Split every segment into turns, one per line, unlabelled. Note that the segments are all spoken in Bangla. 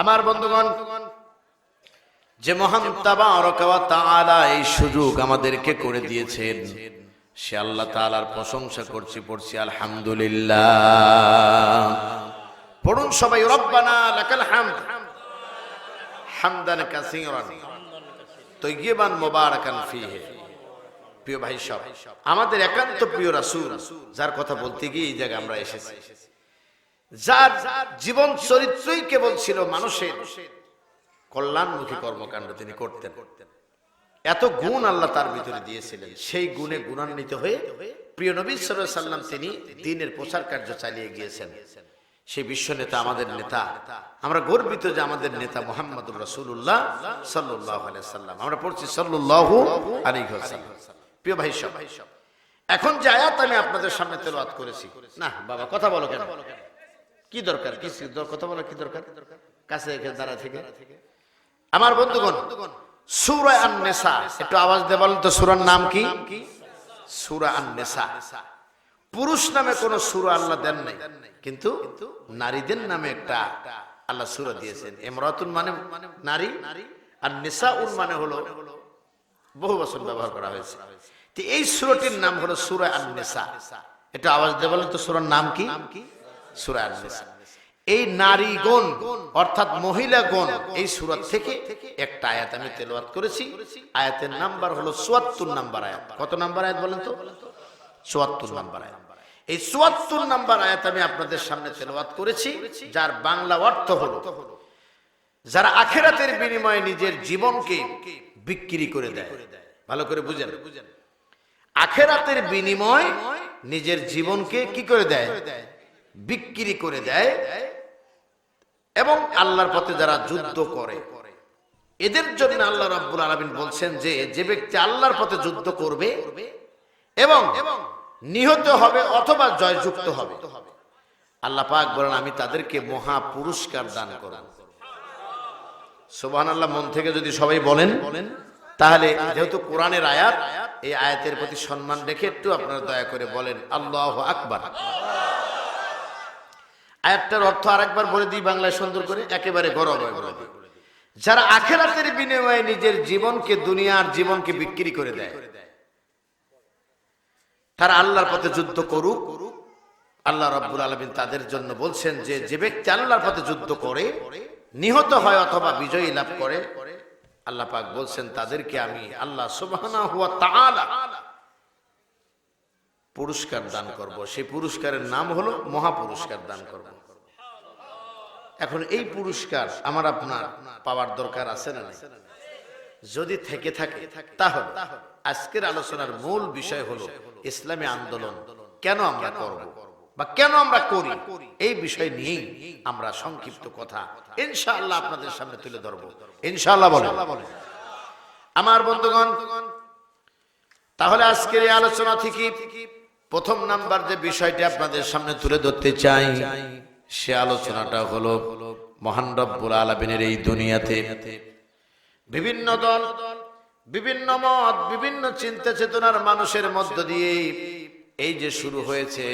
আমার বন্ধুগণ, যে মহান তাআলা এই সুযোগ আমাদেরকে করে দিয়েছেন, সে আল্লাহ তাআলার প্রশংসা করছি, পড়ছি, আলহামদুলিল্লাহ। পড়ুন সবাই, রব্বানা লাকাল হামদ, হামদান কাসীরান, তৈয়বান মুবারাকান ফিহি। প্রিয় ভাই সব, আমাদের একান্ত প্রিয় রাসূল, যার কথা বলতে গিয়ে এই জায়গায় আমরা এসেছি। যার জীবন চরিত্রই কেবল ছিল মানুষের কল্যাণমুখী কর্মকাণ্ড তিনি করতেন। এত গুণ আল্লাহ তার ভিতরে দিয়েছিলেন। সেই গুণে গুণান্বিত হয়ে প্রিয় নবী সাল্লাম তিনি দিনের প্রচার কার্য চালিয়ে গিয়েছেন। সেই বিশ্ব নেতা আমাদের নেতা। আমরা গর্বিত যে আমাদের নেতা মোহাম্মদুর রাসূলুল্লাহ সাল্লাল্লাহু আলাইহি সাল্লাম আমরা পড়ছি আলাইহি ওয়াসাল্লাম। প্রিয় ভাই সব, এখন যে আয়াত আমি আপনাদের সামনে তেলাওয়াত করেছি। না, বাবা, কথা বলো কেন? কি দরকার? কি কথা বলো কি দরকার? কাছে এখানে দাঁড়া থেকে। আমার বন্ধুগণ, সূরা আন-নিসা, একটু আওয়াজ দিয়ে বলেন তো, সূরার নাম কি? সূরা আন-নিসা। পুরুষ নামে কোন সূরা আল্লাহ দেন নাই, কিন্তু নারীদের নামে একটা আল্লাহ সূরা দিয়েছেন। ইমরাতুন মানে নারী, আর নিসাউন মানে হলো বহু বছর ব্যবহার করা হয়েছে। এই সূরাটির নাম হলো সূরা আন-নিসা। একটু আওয়াজ দিয়ে বলেন তো, সূরার নাম কি? এই নারীগণ, অর্থাৎ মহিলাগণ, এই সুরত থেকে একটা আয়াত আমি তেলাওয়াত করেছি। আয়াতের নাম্বার হলো চুয়াত্তর নাম্বার আয়াত। কত নাম্বার আয়াত বলেন তো? চুয়াত্তর নাম্বার আয়াত। এই চুয়াত্তর নাম্বার আয়াত আমি আপনাদের সামনে তেলাওয়াত করেছি, যার বাংলা অর্থ হলো, যারা আখেরাতের বিনিময়ে নিজের জীবনকে বিক্রি করে দেয়। ভালো করে বুঝেন। আখেরাতের বিনিময় নিজের জীবনকে কি করে দেয়? বিক্রি করে দেয় এবং আল্লাহর পথে যারা যুদ্ধ করে। এদের জন্য আল্লাহ রাব্বুল আলামিন বলছেন যে যে ব্যক্তি আল্লাহর পথে যুদ্ধ করবে এবং নিহত হবে অথবা জয়যুক্ত হবে, আল্লাহ পাক বলেন, আমি তাদেরকে মহা পুরস্কার দান করব। সুবহানাল্লাহ, মন থেকে যদি সবাই বলেন, তাহলে যেহেতু কোরআনের আয়াত, এই আয়াতের প্রতি সম্মান রেখে একটু আপনারা দয়া করে বলেন, আল্লাহ আকবার। আয়াতটার অর্থ আরেকবার বলে দিই বাংলায় সুন্দর করে, একেবারে গরম বলে দিই। যারা আখেরাতের বিনিময়ে নিজের জীবনকে, দুনিয়ার জীবনকে বিক্রি করে দেয়, তারা আল্লাহর পথে যুদ্ধ করুক, আল্লাহ রাব্বুল আলামিন তাদের জন্য বলছেন যে যে ব্যক্তি আল্লাহর পথে যুদ্ধ করে, নিহত হয় অথবা বিজয়ী লাভ করে, আল্লাহ পাক বলছেন, তাদেরকে আমি আল্লাহ সুবহানাহু ওয়া তাআলা পুরস্কার দান করব। সেই পুরস্কারের নাম হলো মহা পুরস্কার দান করব। এখন এই পুরস্কার আমার আপনার পাওয়ার দরকার আছে না যদি থেকে থাকে, তাহলে আজকের আলোচনার মূল বিষয় হলো ইসলামী আন্দোলন। কেন আমরা করব বা কেন আমরা করি? এই বিষয় নিয়েই আমরা সংক্ষিপ্ত কথা ইনশাআল্লাহ আপনাদের সামনে তুলে ধরবো। ইনশাআল্লাহ বলে আমার বন্ধুগণ, তাহলে আজকের এই আলোচনা থেকে প্রথম নাম্বার যে বিষয়টি আপনাদের সামনে তুলে ধরতে চাই, সে আলোচনাটা হলো মহান রব্বুল আলমিনের এই দুনিয়াতে বিভিন্ন দল, বিভিন্ন মত, বিভিন্ন চিন্তা চেতনার মানুষের মধ্য দিয়ে এই যে শুরু হয়েছে,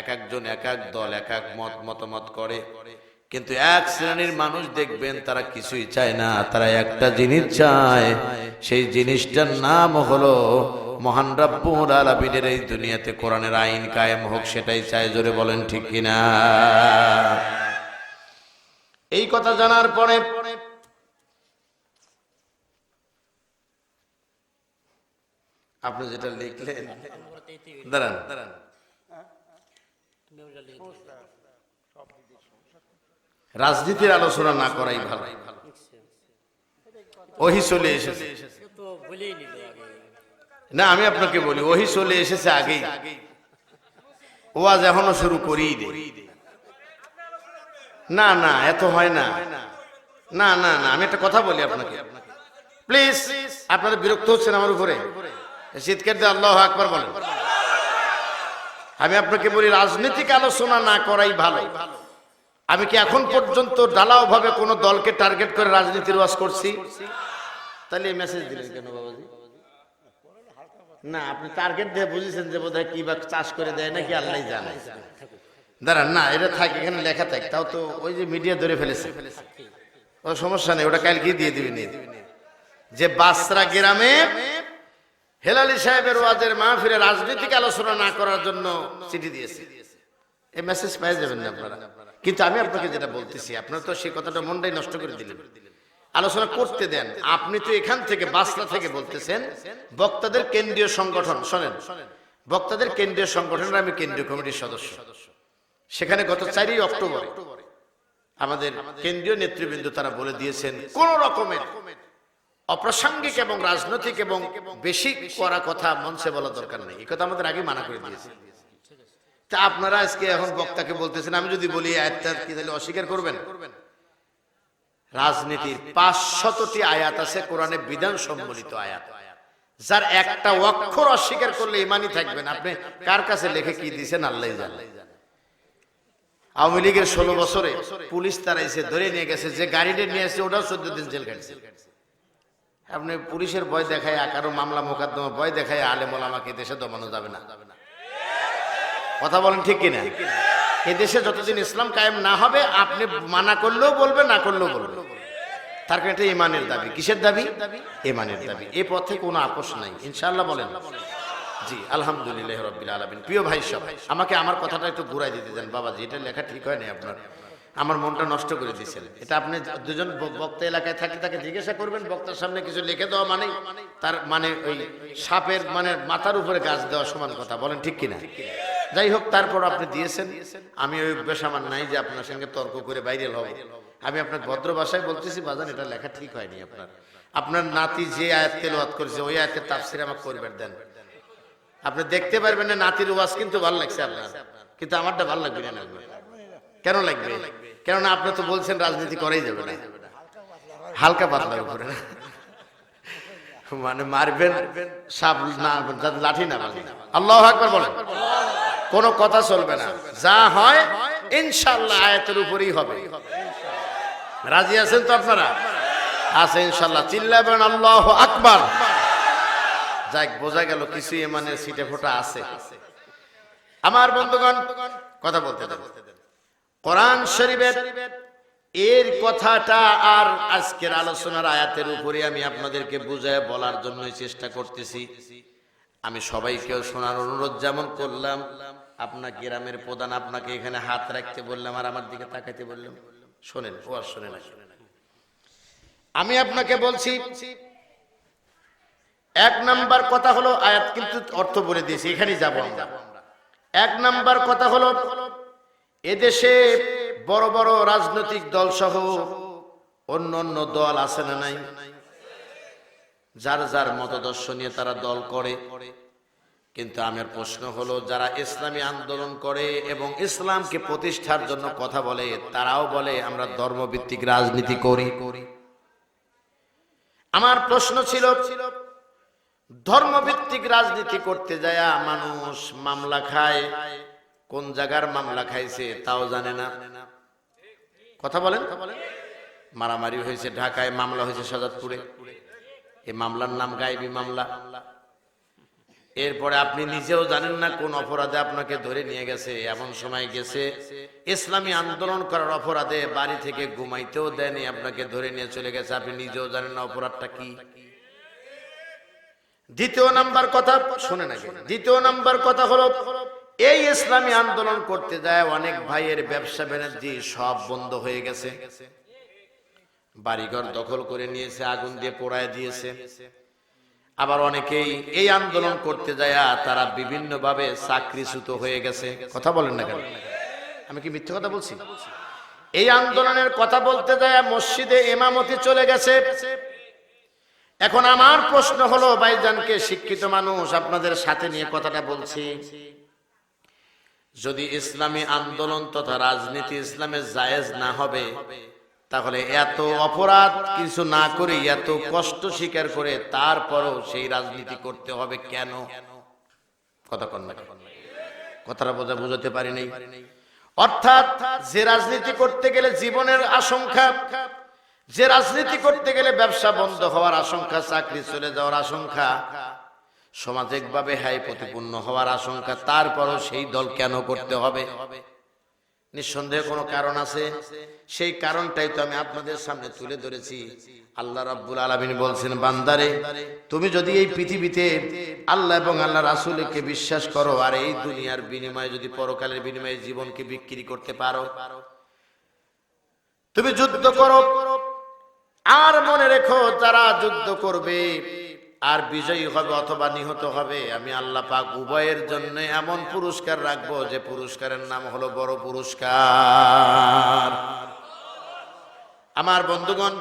এক একজন এক এক দল, এক এক মত মতামত করে। কিন্তু এক শ্রেণির মানুষ দেখবেন, তারা কিছুই চায় না, তারা একটা জিনিস চায়, সেই জিনিসটার নাম হলো মহান রব্বুল আলামিনের এই দুনিয়াতে কোরআনের আইন কায়েম হোক, সেটাই চায় জোরে বলেন ঠিক কিনা? এই কথা জানার পরে আপনি যেটা লিখলেন, দাঁড়ান রাজনীতির আলোচনা না করাই ভালো। ওহি চলে এসেছে। না, আমি আপনাকে বলি, ওহি চলে এসেছে আগেই। ওয়াজ এখনও শুরু করেই দে না না, এত হয় না। না না না, আমি একটা কথা বলি আপনাকে। প্লিজ আপনারা বিরক্ত হচ্ছেন আমার উপরে। শীতকার আল্লাহ আকবার বলেন। আমি আপনাকে বলি, রাজনৈতিক আলোচনা না করাই ভালো। আমি কি এখন পর্যন্ত ডালাও ভাবে কোনো দলকে টার্গেট করে রাজনীতির ওয়াজ করছি? তাহলে এই মেসেজ দিলেন কেন বাবাজি? না, আপনি টার্গেট দিয়ে বুঝেছেন যে বোধহয় কি বা চাষ করে দেয় নাকি আল্লাহ জানে। দাঁড়ান, না, এটা থাক, এখানে লেখা থাক, তাও তো ওই যে মিডিয়া ধরে ফেলেছে। ও, সমস্যা নেই, ওটা কালকে দিয়ে দিবি নি। যে বাসরা গ্রামে হেলালি সাহেবের ওয়াজের মাহফিলে রাজনৈতিক আলোচনা না করার জন্য চিঠি দিয়েছে। এই মেসেজ পেয়ে যাবেন না আপনারা। কিন্তু আমি আপনাকে যেটা বলতেছি, আপনার তো সেই কথাটা মনটাই নষ্ট করে দিলেন। আলোচনা করতে দেন। আপনি তো এখান থেকে বাসরা থেকে বলতেছেন, বক্তাদের কেন্দ্রীয় সংগঠন, শোনেন। বক্তাদের কেন্দ্রীয় সংগঠনের আমি কেন্দ্রীয় কমিটির সদস্য। সেখানে গত চারই অক্টোবর আমাদের কেন্দ্রীয় নেতৃবৃন্দ তারা বলে দিয়েছেন, কোন রকমের অপ্রাসঙ্গিক এবং রাজনৈতিক এবং বেশি করা কথা মঞ্চে বলা দরকার নেই। কথা আমাদের আগে মানা করে দিয়েছে। তা আপনারা আজকে এখন বক্তাকে বলতেছেন, আমি যদি বলি আয়াতটা কি তাহলে অস্বীকার করবেন? রাজনীতির পাঁচশতটি আয়াত আছে, কোরআনে বিধান সম্বলিত আয়াত। যার একটা অক্ষর অস্বীকার করলে ইমানই থাকবেন আপনি কার কাছে লেখে কি দিয়েছেন আল্লাহ আওয়ামী লীগের ষোলো বছরে পুলিশ তারা এসে ধরে নিয়ে গেছে, যে গাড়িটা নিয়ে এসে ওটাও চোদ্দ দিন জেল কাটছে আপনি পুলিশের ভয় দেখায়, কারও মামলা মোকদ্দমা ভয় দেখায় আলেমল আমাকে দেশে দমানো যাবে না। কথা বলেন ঠিক কিনা? এই দেশে যতদিন ইসলাম কায়েম না হবে, আপনি মানা করলেও বলবে না করলেও বলবে তার কারণে এটা ইমানের দাবি। কিসের দাবি? ইমানের দাবি। এই পথে কোনো আপোষ নাই। ইনশাআল্লাহ বলেন। জি, আলহামদুলিল্লাহ রব্বিল আলামিন। প্রিয় ভাই সব, আমাকে আমার কথাটা একটু ঘুরাই দিতে দেন। বাবাজি, এটা লেখা ঠিক হয়নি আপনার? আমার মনটা নষ্ট করে দিয়েছেন। এটা আপনি দুজন বক্তা এলাকায় থাকি তাকে জিজ্ঞাসা করবেন, বক্তার সামনে কিছু লিখে দেওয়া মানে তার মানে ওই সাপের মানে মাথার উপরে গাছ দেওয়া সমান কথা। বলেন ঠিক কিনা? যাই হোক, তারপর আপনি দিয়েছেন। আমি ওই অভ্যাস আমার নাই যে আপনার সঙ্গে তর্ক করে বাইরে হব। আমি আপনার ভদ্র ভাষায় বলতেছি, বাজান, এটা লেখা ঠিক হয়নি আপনার। আপনার নাতি যে আয়াত তেলাওয়াত করেছে, ওই আয়াতের তাফসির আমাকে করবেন দেন। আপনি দেখতে পারবেন না, নাতির ওয়াজ কিন্তু ভালো লাগছে আপনার। কিন্তু আমারটা ভালো লাগবে না কেন লাগবে? কেননা আপনি তো বলছেন, রাজনীতি করাই যাবে না। হালকা পাতলার উপরে। মানে মারবেন, সাপ না লাঠি না আল্লাহ একবার বলেন। কোনো কথা চলবে না। যা হয় ইনশাল্লাহ আয়াতের উপরেই হবে। রাজি আছেন তো আপনারা? আছে ইনশাল্লাহ চিল্লাবেন আল্লাহ আকবার। যাক, বোঝা গেল কিছু মানে সিটে ফোটা আছে। আমার বন্ধুগণ, কথা বলতে কোরআন শরীফের এর কথাটা আর আজকের আলোচনার আয়াতের উপরে আমি আপনাদেরকে বুঝায় বলার জন্য চেষ্টা করতেছি। আমি সবাইকে শোনার অনুরোধ যেমন করলাম, আপনার গ্রামের প্রধান আপনাকে এখানে হাত রাখতে বললাম আর আমার দিকে তাকাইতে বললাম। শোনেন, ও আর শোনেন আমি আপনাকে বলছি, এক নাম্বার কথা হলো আয়াত, কিন্তু অর্থ বলে দিয়েছি, এখানেই যাব আমরা। এক নাম্বার কথা হলো, এদেশে বড় বড় রাজনৈতিক দল সহ অন্য অন্য দল আছে না নাই? যার যার মতদর্শ নিয়ে তারা দল করে। কিন্তু আমার প্রশ্ন হলো, যারা ইসলামী আন্দোলন করে এবং ইসলামকে প্রতিষ্ঠার জন্য কথা বলে, তারাও বলে, আমরা ধর্মভিত্তিক রাজনীতি করি। আমার প্রশ্ন ছিল, ধর্মভিত্তিক রাজনীতি করতে যায় মানুষ মামলা খায়, কোন জায়গার মামলা খাইছে তাও জানে না। কথা বলেন। মারামারি হয়েছে ঢাকায়, মামলা হয়েছে সাজাদপুরে। এই মামলার নাম গাইবি মামলা। এরপরে আপনি নিজেও জানেন না কোন অপরাধে আপনাকে ধরে নিয়ে গেছে, এমন সময় গেছে, ইসলামী আন্দোলন করার অপরাধে বাড়ি থেকে ঘুমাইতেও দেয়নি, আপনাকে ধরে নিয়ে চলে গেছে, আপনি নিজেও জানেন না অপরাধটা কি। দ্বিতীয় নাম্বার কথা, শুনে নাকি দ্বিতীয় নাম্বার কথা হলো, এই ইসলামী আন্দোলন করতে যায় অনেক ভাইয়ের ব্যবসা ব্যানার্জি সব বন্ধ হয়ে গেছে। বাড়িঘর দখল করে নিয়েছে, আগুন দিয়ে পোড়ায় দিয়েছে। আবার অনেকেই এই আন্দোলন করতে যায় তারা বিভিন্ন ভাবে চাকরিচ্যুত হয়ে গেছে। কথা বলেন না কেন? আমি কি মিথ্যে কথা বলছি? এই আন্দোলনের কথা বলতে যায় মসজিদে এমামতি চলে গেছে। এখন আমার প্রশ্ন হলো, ভাইজানকে শিক্ষিত মানুষ আপনাদের সাথে নিয়ে কথাটা বলছি। যদি ইসলামী আন্দোলন তথা রাজনীতি ইসলামের জায়েজ না হবে তাহলে এত অপরাধ কিছু না করে, এত কষ্ট স্বীকার করে তারপরও সেই রাজনীতি করতে হবে কেন? কথা কন না কথাটা বোঝা বুঝাতে পারি নাই। অর্থাৎ যে রাজনীতি করতে গেলে জীবনের আশঙ্কা, যে রাজনীতি করতে গেলে ব্যবসা বন্ধ হওয়ার আশঙ্কা, চাকরি চলে যাওয়ার আশঙ্কা, সামাজিকভাবে হাই প্রতিপূর্ণ হওয়ার আশঙ্কা, তারপরও সেই দল কেন করতে হবে? নিঃসন্দেহে কোনো কারণ আছে? সেই কারণটাই তো আমি আপনাদের সামনে তুলে ধরেছি। আল্লাহ রাব্বুল আলামিন বলছেন, বান্দারে, তুমি যদি এই পৃথিবীতে আল্লাহ এবং আল্লাহ রাসূলকে বিশ্বাস করো আর এই দুনিয়ার বিনিময়ে যদি পরকালের বিনিময়ে জীবনকে বিক্রি করতে পারো, তুমি যুদ্ধ করো। আর মনে রেখো যারা যুদ্ধ করবে আর বিজয়ী হবে অথবা নিহত হবে, আমি আল্লাহ পাক উভয়ের জন্য এমন পুরস্কার রাখব যে পুরস্কারের নাম হলো বড় পুরস্কার। আমার বন্ধুগণ,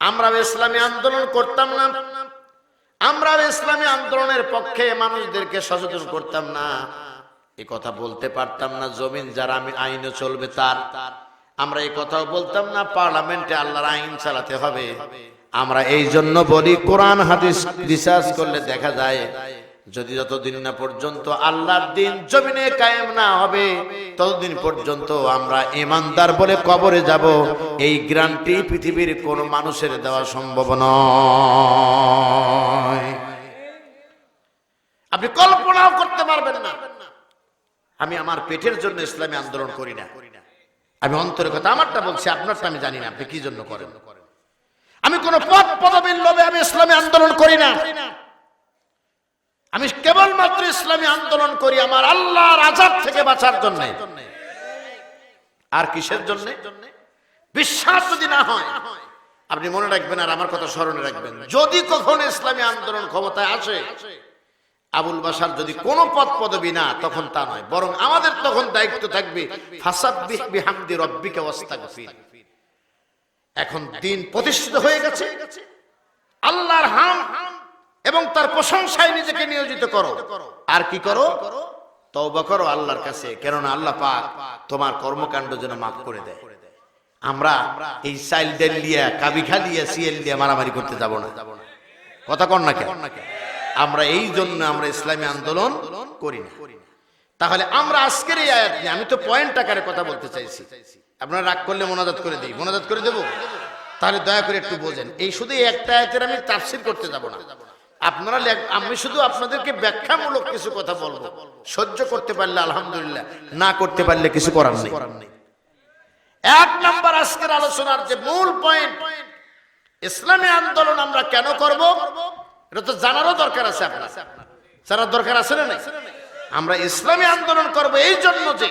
আমরা ইসলামী আন্দোলন করতাম না। আমরা ইসলামী আন্দোলনের পক্ষে মানুষদেরকে সচেতন করতাম না। এ কথা বলতে পারতাম না, জমিন যারা আমি আইনে চলবে তার। আমরা এই কথাও বলতাম না, পার্লামেন্টে আল্লাহর আইন চালাতে হবে। আমরা এই জন্য বলি, কোরআন হাদিস রিসার্চ করলে দেখা যায়, যদি যতদিন না পর্যন্ত আল্লাহর দিন জমিনে কায়েম না হবে, ততদিন পর্যন্ত আমরা ইমানদার বলে কবরে যাব। এই গ্রান্টি পৃথিবীর কোন মানুষের দেওয়া সম্ভব নয়। আপনি কল্পনাও করতে পারবেন না। আমি আমার পেটের জন্য ইসলামী আন্দোলন করি না। আমি অন্তরের কথা, আমারটা বলছি, আপনারটা আমি জানি না, আপনি কি জন্য করেন? আমি কোন পদ পদবীর লোভে আমি ইসলামী আন্দোলন করি না। আমি কেবলমাত্র ইসলামী আন্দোলন করি আমার আল্লাহর আজাদ থেকে বাঁচার জন্য। আর কিসের জন্য? বিশ্বাস যদি না হয়, আপনি মনে রাখবেন আর আমার কথা স্মরণে রাখবেন। যদি কখনো ইসলামী আন্দোলন ক্ষমতায় আসে, আবুল বাসার যদি কোনো পদ পদবি না, তখন তা নয়। বরং আমাদের তখন দায়িত্ব থাকবে, ফাসাব্বিহ বিহামদি রব্বিকা ওয়াস্তাগফির। এখন দিন প্রতিষ্ঠিত হয়ে গেছে। আল্লাহর হাম এবং তার প্রশংসায় নিজেকে নিয়োজিত করো। আর কি করো? করো আল্লাহর কাছে, কেননা আল্লাহ পাক তোমার কর্মকাণ্ড যেন মাফ করে দেয়। আমরা এই চাইল ডেল লিয়া কাবিখা সিএল মারামারি করতে যাব না। কথা কর না কেন? আমরা এই জন্য আমরা ইসলামী আন্দোলন করি না। তাহলে আমরা আজকের এই আয়াত নিয়ে, আমি তো পয়েন্ট আকারে কথা বলতে চাইছি। আপনারা রাগ করলে মোনাজাত করে দিই। মোনাজাত করে দেবো? তাহলে দয়া করে একটু বোঝেন। এই শুধু একটা আয়াতের আমি তাফসির করতে যাব না। আপনারা আমি শুধু আপনাদেরকে ব্যাখ্যামূলক কিছু কথা বলব। সহ্য করতে পারলে আলহামদুলিল্লাহ, না করতে পারলে কিছু করার নেই। এক নাম্বার আজকের আলোচনার যে মূল পয়েন্ট ইসলামী আন্দোলন আমরা কেন করব? এটা তো জানারও দরকার আছে আপনার। জানার দরকার আছে না? আমরা ইসলামী আন্দোলন করব এই জন্য যে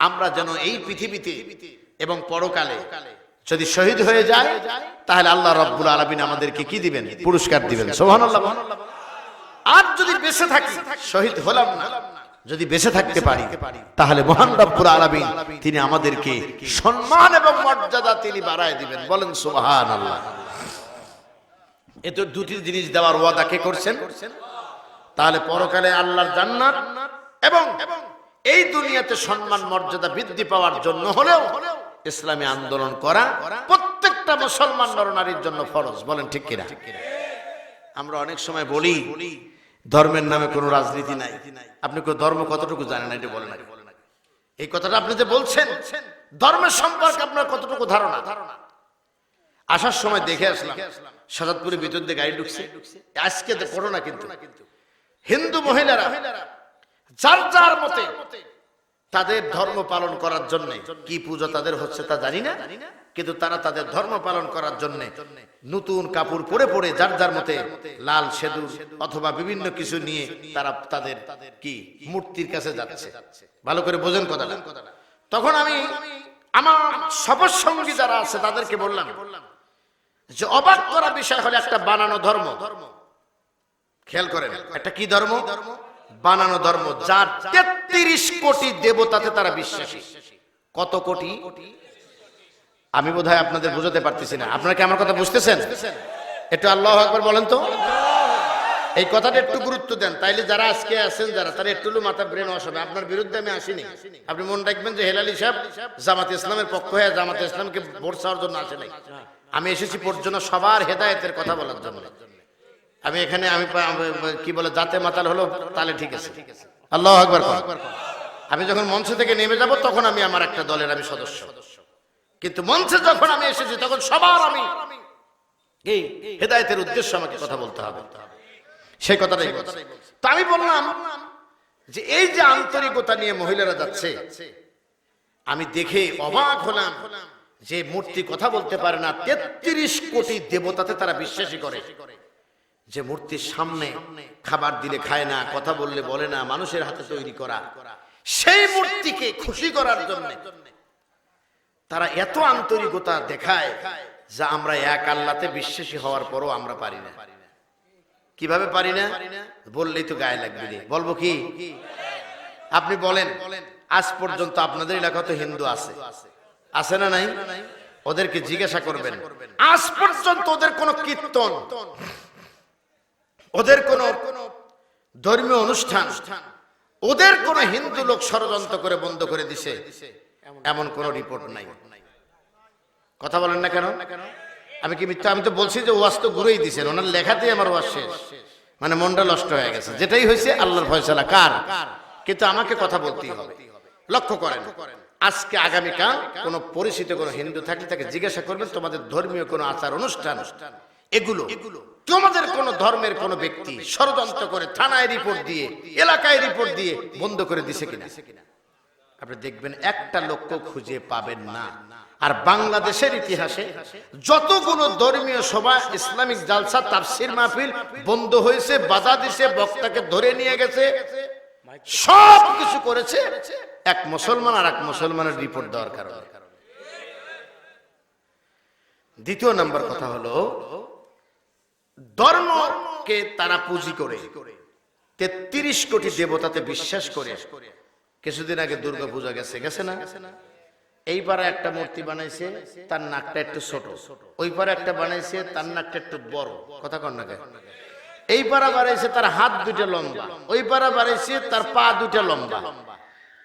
আমরা যেন এই পৃথিবীতে এবং পরকালে যদি শহীদ হয়ে যায়, তাহলে আল্লাহ রব্বুল আলমিন আমাদেরকে কি দিবেন? পুরস্কার দিবেন। সোহানাল্লাহ আর যদি বেঁচে থাকি, শহীদ হলাম না, যদি বেঁচে থাকতে পারি, তাহলে মহান রব্বুল আলামিন তিনি আমাদেরকে সম্মান এবং মর্যাদা তিনি বাড়ায় দিবেন। বলেন সুবহান আল্লাহ এ তো দুটি জিনিস দেওয়ার ওয়াদা কে করছেন? তাহলে পরকালে আল্লাহর জান্নাত এবং এই দুনিয়াতে সম্মান মর্যাদা বৃদ্ধি পাওয়ার জন্য হলেও ইসলামী আন্দোলন করা প্রত্যেকটা মুসলমান নরনারীর জন্য ফরজ, বলেন ঠিক কিনা? আমরা অনেক সময় বলি, ধর্মের নামে কোনো রাজনীতি নাই। আপনি ধর্ম কতটুকু জানেন এটা বলেন। এই কথাটা আপনি যে বলছেন, ধর্মের সম্পর্কে আপনার কতটুকু ধারণা? আসার সময় দেখে আসলাম, সাজাদপুরের ভিতর দিয়ে গাড়ি ঢুকছে। আজকে তো পড়ো না কিন্তু। হিন্দু মহিলারা, যার যার মতে তাদের ধর্ম পালন করার জন্য কি পূজা তাদের হচ্ছে তা জানি না, কিন্তু তারা তাদের ধর্ম পালন করার জন্য নতুন কাপড় পরে পরে যার যার মতে লাল সেদু অথবা বিভিন্ন কিছু নিয়ে তারা তাদের কি মূর্তির কাছে যাচ্ছে। ভালো করে বোঝেন কথাটা। তখন আমি আমার সবর সঙ্গী যারা আছে তাদেরকে বললাম যে অবাক করা বিষয় হলো একটা বানানো ধর্ম ধর্ম। খেয়াল করেন, একটা কি ধর্ম? বানানো ধর্ম, যার তেত্রিশ কোটি দেবতাতে তারা বিশ্বাসী। কত কোটি? আমি বোধহয় আপনাদের বুঝাতে পারতেছি না। আপনারা কি আমার কথা বুঝতেছেন? একটু আল্লাহ একবার বলেন তো। এই কথাটা একটু গুরুত্ব দেন। তাইলে যারা আজকে আছেন, যারা, তারা একটু মাথা ব্রেন ওয়াশ হবে। আপনার বিরুদ্ধে আমি আসিনি। আপনি মনে রাখবেন যে হেলালি সাহেব জামাত ইসলামের পক্ষ হয়ে জামাত ইসলামকে ভোট চাওয়ার জন্য আসে নাই। আমি এসেছি পর্যন্ত সবার হেদায়েতের কথা বলার জন্য। আমি এখানে, আমি কি বলে জাতে মাতাল হলো তাহলে ঠিক আছে আল্লাহ আকবার কর। আমি যখন মঞ্চ থেকে নেমে যাব, তখন আমি আমার একটা দলের আমি সদস্য কিন্তু মঞ্চে যখন আমি এসেছি, তখন সবার আমি হেদায়েতের উদ্দেশ্য আমাকে কথা বলতে হবে সেই কথাটাই বলছি। তো আমি বললাম যে এই যে আন্তরিকতা নিয়ে মহিলারা যাচ্ছে, আমি দেখে অবাক হলাম যে মূর্তি কথা বলতে পারে না, তেত্রিশ কোটি দেবতাতে তারা বিশ্বাসী করে যে মূর্তির সামনে খাবার দিলে খায় না, কথা বললে বলে না, মানুষের হাতে তৈরি করা। সেই মূর্তিকে খুশি করার জন্য তারা এত আন্তরিকতা দেখায় যা আমরা এক আল্লাতে বিশ্বাসী হওয়ার পরও আমরা পারি না। কীভাবে পারি না? বললেই তো গায়ে লাগবে। বলব কি? আপনি বলেন, আজ পর্যন্ত আপনাদের এলাকা তো হিন্দু আছে। আছে না নাই? ওদেরকে জিজ্ঞাসা করবেন। আজ পর্যন্ত ওদের কোন কীর্তন ওদের কোন ধর্মীয় অনুষ্ঠান, ওদের কোন হিন্দু লোক ষড়যন্ত্র করে বন্ধ করে দিছে, এমন কোন রিপোর্ট নাই। কথা বলেন না কেন? আমি কি মিথ্যা? আমি তো বলছি যে ওয়াজ তো ঘুরেই দিছেন, ওনার লেখাতেই আমার ওয়াজ শেষ। মানে মনটা নষ্ট হয়ে গেছে। যেটাই হয়েছে, আল্লাহর ফয়সালা। কার? কিন্তু আমাকে কথা বলতেই হবে। লক্ষ্য করেন, আজকে আগামীকাল কোন পরিচিত কোন হিন্দু থাকলে তাকে জিজ্ঞাসা করবেন, তোমাদের ধর্মীয় কোন আচার অনুষ্ঠান এগুলো তোমাদের কোন ধর্মের কোন ব্যক্তি ষড়যন্ত্র করে থানায় রিপোর্ট দিয়ে, এলাকায় রিপোর্ট দিয়ে বন্ধ করে দিছে কিনা? আপনি দেখবেন একটা লক্ষ্য খুঁজে পাবেন না। আর বাংলাদেশের ইতিহাসে যতগুলো ধর্মীয় সভা, ইসলামিক জালসা, তাফসির মাহফিল বন্ধ হয়েছে, বাধা দিছে, বক্তাকে ধরে নিয়ে গেছে, সব কিছু করেছে এক মুসলমান আর এক মুসলমানের রিপোর্ট দেওয়ার কারণে। দ্বিতীয় নাম্বার কথা হলো ধর্মকে তারা পুঁজি করে। তেত্রিশ কোটি দেবতাতে বিশ্বাস করে। কিছুদিন আগে দুর্গা পূজা গেছে গেছে না? এই পারে একটা মূর্তি বানাইছে, তার নাকটা একটু ছোট। ওই পারে একটা বানাইছে, তার নাকটা একটু বড়। কথা কর না কেন? এই পাড়া বাড়াইছে তার হাত দুটা লম্বা। ওই পাড়া বাড়াইছে তার পা দুটা লম্বা।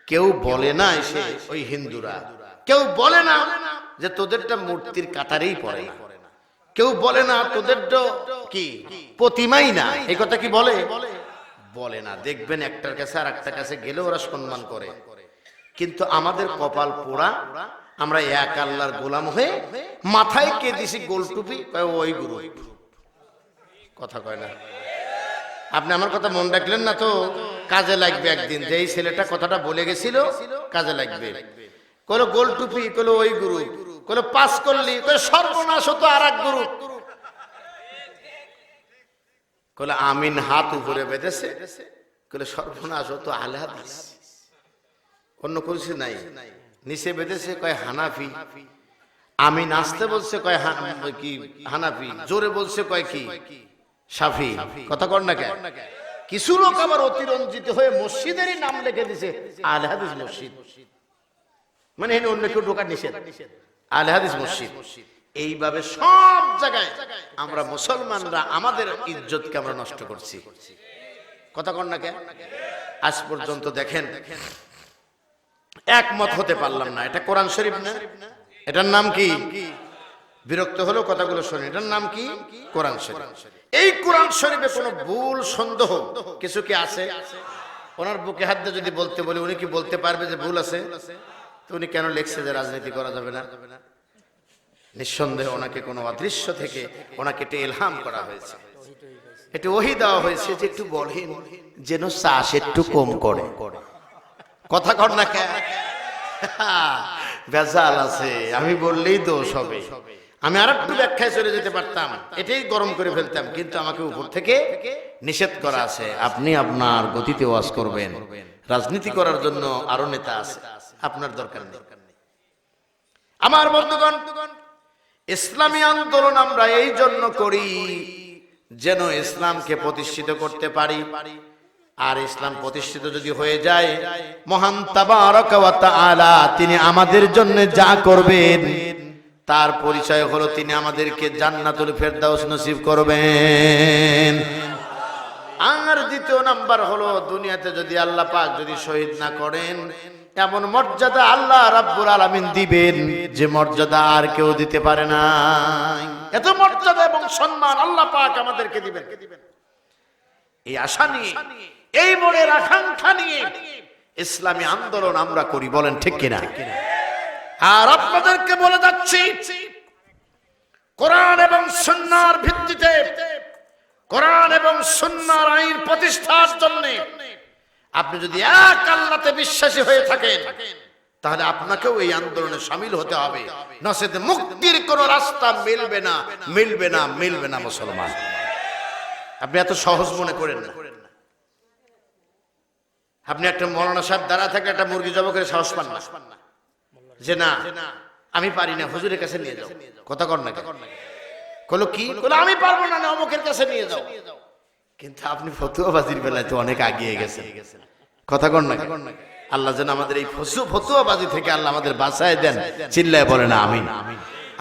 কেউ বলে না এসে ওই হিন্দুরা। কেউ বলে না যে তোদেরটা মূর্তির কাতারেই পড়ে না। কেউ বলে না তোদের কি প্রতিমাই না। এই কথা কি বলে? বলে না। দেখবেন একটার কাছে আর একটার কাছে গেলে ওরা সম্মান করে। কিন্তু আমাদের কপাল পোড়া, আমরা এক আল্লাহর গোলাম হয়ে মাথায় কে দিছি গোল টুপি? ওই গুরু কথা কয় না। আপনি আমার কথা মন রাখলেন না তো? কাজে লাগবে একদিন। যে এই ছেলেটা কথাটা বলে গেছিল, কাজে লাগবে। কলো গোল টুপি? কলো ওই গুরু কলো পাস করলি। কলো সর্বনাশ হতো আর এক গুরু কলে আমিন হাত উপরে বেঁধেছে। কলে সর্বনাশ হতো আলে হাদিস। অন্য কিছু নাই। নিচে বেঁধেছে, কয় হানাফি। আমি নাচতে বলছে, কয় কি, হানাফি। জোরে বলছে, কয় কি, সাফি। কথা কর না কেন? কিছু লোক আবার অতিরঞ্জিত হয়ে মসজিদেরই নাম লিখে দিছে আলে হাদিস মসজিদ। মানে এখানে অন্য কেউ ঢোকার নিষেধ। আলে হাদিস মসজিদ। এইভাবে সব জায়গায় আমরা মুসলমানরা আমাদের ইজ্জতকে আমরা নষ্ট করছি। কথা কর না কেন আজ পর্যন্ত দেখেন, একমত হতে পারলাম না। এটা কোরআন শরীফ না? এটার নাম কি? বিরক্ত হলো কথাগুলো শুনে এটার নাম কি? কোরআন শরীফ। এই কোরআন শরীফে কোনো ভুল, সন্দেহ কিছু কি আছে? ওনার বুকে হাত দিয়ে যদি বলতে বলি, উনি কি বলতে পারবে যে ভুল আছে? তো উনি কেন লিখছে যে রাজনীতি করা যাবে না? নিঃসন্দেহে ওনাকে কোনো অদৃশ্য থেকে ওনাকে একটু এলহাম করা হয়েছে। একটু ওহি দেওয়া হয়েছে যে একটু বলেন যেন চাষ একটু কম করে। কথা কর না কেন? ভেজাল আছে, আমি বললেই দোষ হবে। আমি আর একটু ব্যাখ্যায় চলে যেতে পারতাম, এটাই গরম করে ফেলতাম, কিন্তু আমাকে উপর থেকে নিষেধ করা আছে। আপনি আপনার গতিতে ওয়াজ করবেন। রাজনীতি করার জন্য আরও নেতা আছে। আপনার দরকার নেই। আমার বন্ধুগণ, ইসলামী আন্দোলন আমরা এই জন্য করি যেন ইসলামকে প্রতিষ্ঠিত করতে পারি। আর ইসলাম প্রতিষ্ঠিত যদি হয়ে যায়, মহান তাআলা তিনি আমাদের জন্য যা করবেন, তার পরিচয় হলো তিনি আমাদেরকে জান্নাতুল ফেরদাউস নসিব করবেন। আর দ্বিতীয় নাম্বার হলো, দুনিয়াতে যদি আল্লাহ পাক যদি শহীদ না করেন এমন মর্যাদা আল্লাহ রাব্বুল আলামিন দিবেন যে মর্যাদা আর কেউ দিতে পারে না। এত মর্যাদা এবং সম্মান আল্লাহ পাক আমাদেরকে দিবেন। এই আশা নিয়ে, এই মনের আকাঙ্ক্ষা নিয়ে ইসলামী আন্দোলন আমরা করি, বলেন ঠিক কিনা? আর আপনাদেরকে বলে যাচ্ছি, কোরআন এবং সুন্নাহর ভিত্তিতে, কোরআন এবং সুন্নাহর আইন প্রতিষ্ঠার জন্য আপনি যদি এক আল্লাহতে বিশ্বাসী হয়ে থাকেন, তাহলে আপনাকেও এই আন্দোলনে সামিল হতে হবে। নসেদ মুক্তির কোন রাস্তা মিলবে না মিলবে না মিলবে না মুসলমান। আপনি এত সহজ মনে করেন না। আপনি একটা মৌলানা সাহেব দাঁড়া থাকলে একটা মুরগি জব করে সাহস পান না। যে না, আমি পারি না, হুজুরের কাছে নিয়ে যাও। কথা কর না কলো কি? আমি পারব না না অমুকের কাছে নিয়ে যাও। কিন্তু আপনি ফতুয়াবাজির বেলায় তো অনেক আগিয়ে গেছেন। কথা কর না আল্লাহ যেন আমাদের এই ফসু ফতুয়াবাজি থেকে আল্লাহ আমাদের বাঁচায় দেন, চিল্লায় বলে না আমিন।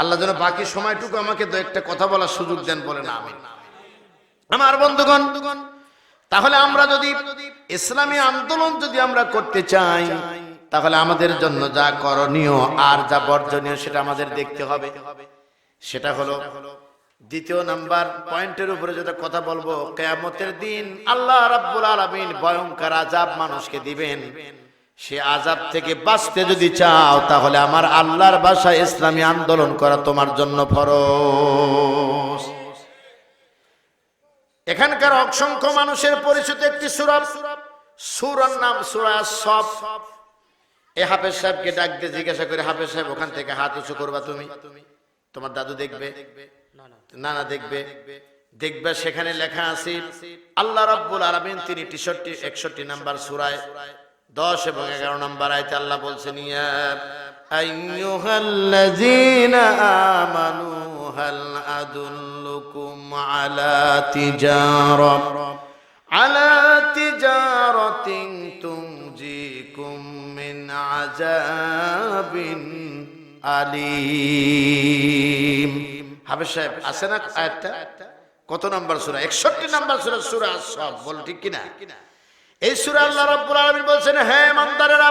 আল্লাহ যেন বাকি সময়টুকু আমাকে দু একটা কথা বলার সুযোগ দেন বলে না আমিন। আমার বন্ধুগণ, তাহলে আমরা যদি ইসলামী আন্দোলন যদি আমরা করতে চাই, তাহলে আমাদের জন্য যা করণীয় আর যা বর্জনীয় সেটা আমাদের দেখতে হবে। সেটা হলো দ্বিতীয় নাম্বার পয়েন্টের উপরে যেটা কথা বলব, কেয়ামতের দিন আল্লাহ রাব্বুল আলামিন ভয়ঙ্কর আজাব মানুষকে দিবেন। সে আজাব থেকে বাঁচতে যদি চাও, তাহলে আমার আল্লাহর ভাষায় ইসলামী আন্দোলন করা তোমার জন্য ফরজ। এখানকার অসংখ্য মানুষের পরিচিত একটি সুরব সুরার নাম সুরা সব এ হাফেজ সাহেবকে ডাক দিয়ে জিজ্ঞাসা করে, হাফেজ সাহেব, ওখান থেকে হাত উঁচু করবা তুমি? তোমার দাদু দেখবে?
না না
না। দেখবে। দেখবে সেখানে লেখা আছে, আল্লাহ রাব্বুল আলামিন তিনি 63 61 নাম্বার সূরায় 10 এবং 11 নাম্বার আয়াতে আল্লাহ বলছেন, ইয়া আইয়ুহাল্লাযিনা আমানু, হাল আদুল্লুকুম আলা তিজারা আলা তিজারাতিন তুমজিকুম মিন আযাবিন আলীম। হাফেজ সাহেব, আছে না আয়াতটা? কত নাম্বার সূরা? 61 নাম্বার সূরা সূরা সব বল ঠিক কিনা? এই সূরা আল্লাহ রাব্বুল আলামিন বলছেন হ্যাঁ ইমানদারেরা,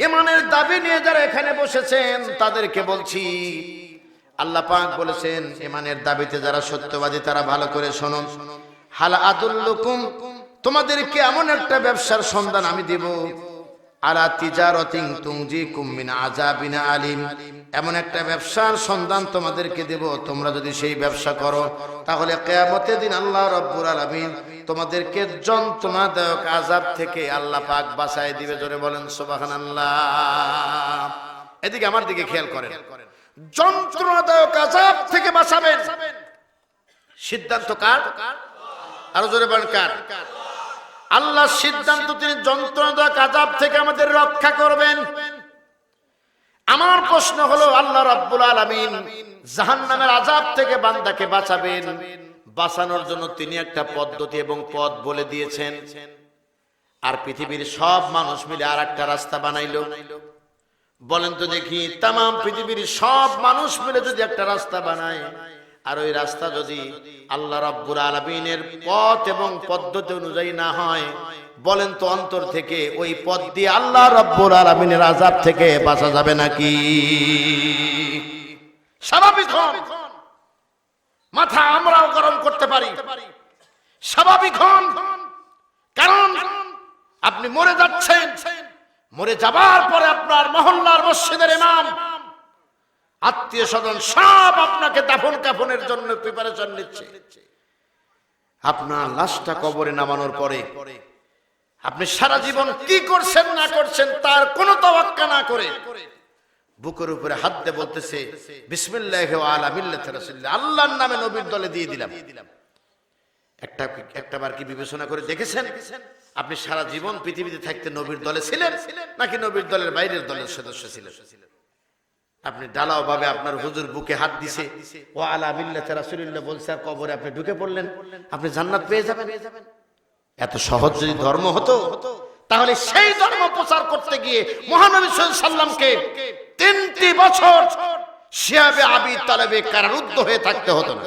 ইমানের দাবি নিয়ে যারা এখানে বসেছেন, তাদেরকে বলছি, আল্লাহ পাক বলেছেন, ইমানের দাবিতে যারা সত্যবাদী, তারা ভালো করে শোনো হাল আদুল্লুকুম, তোমাদেরকে এমন একটা ব্যবসার সন্ধান আমি দেব আলা তিজারতিং তুংজিকুম মিন আযাবিন আলিম। এমন একটা ব্যবসার সন্ধান তোমাদেরকে দেব, তোমরা যদি সেই ব্যবসা করো, তাহলে কিয়ামতের দিন আল্লাহ রব্বুর আলামিন তোমাদেরকে যন্ত্রণাদায়ক আযাব থেকে আল্লাহ পাক বাঁচায় দিবে। জোরে বলেন, সুবহানাল্লাহ। এদিকে আমার দিকে খেয়াল করেন। যন্ত্রণাদায়ক আজাব থেকে বাঁচাবেন। সিদ্ধান্ত কার? আরও জোরে বলেন, কার? আল্লাহ সিদ্ধান্ত, তিনি যন্ত্রণাদায়ক আজাব থেকে আমাদের রক্ষা করবেন। আমার প্রশ্ন হলো, আল্লাহ রাব্বুল আলামিন জাহান্নামের আজাব থেকে বান্দাকে বাঁচাবেন। বাঁচানোর জন্য তিনি একটা পদ্ধতি এবং পথ বলে দিয়েছেন। আর পৃথিবীর সব মানুষ মিলে আর একটা রাস্তা বানাইলো। বলেন তো দেখি, তাম, পৃথিবীর সব মানুষ মিলে যদি একটা রাস্তা বানায় আর ওই রাস্তা যদি আল্লাহ রাব্বুল আলামিনের পথ এবং পদ্ধতি অনুযায়ী না হয়, বলেন তো অন্তর থেকে ওই পথ দিয়ে আল্লাহ রাব্বুল আলামিনের আযাব থেকে বাঁচা যাবে নাকি? স্বাভাবিক হন। মাথা আমরাও গরম করতে পারি। স্বাভাবিক হন। কারণ আপনি মরে যাচ্ছেন। মরে যাবার পরে আপনার মহল্লার মসজিদের ইমাম আত্মীয় স্বজন সব আপনাকে দাফন কাফনের জন্য প্রিপারেশন নিচ্ছে। আপনার লাশটা কবরে নামানোর পরে আপনি সারা জীবন কি করছেন, না করছেন, তার কোনো তবাক্কা না করে বুকের উপরে হাত দিয়ে বলতেছে, বিসমিল্লাহ আলা মিল্লাত রাসূলিল্লাহ। আল্লাহর নামে নবীর দলে দিয়ে দিলাম। একটা একটাবার কি বিবেচনা করে দেখেছেন? আপনি সারা জীবন পৃথিবীতে থাকতে নবীর দলে ছিলেন, নাকি নবীর দলের বাইরের দলের সদস্য ছিলেন? আপনি ডালাও ভাবে আপনার হুজুর বুকে হাত দিছে। ও আলা মিল্লাতে রাসূলুল্লাহ বলছে, আর কবরে আপনি ঢুকে পড়লেন। আপনি জান্নাত পেয়ে যাবেন। এত সহজ যদি ধর্ম হতো, তাহলে সেই ধর্ম প্রচার করতে গিয়ে মহানবী সাল্লামকে তিনটি বছর শিয়াবে আবি তালেবে কারারুদ্ধ হয়ে থাকতে হতো না।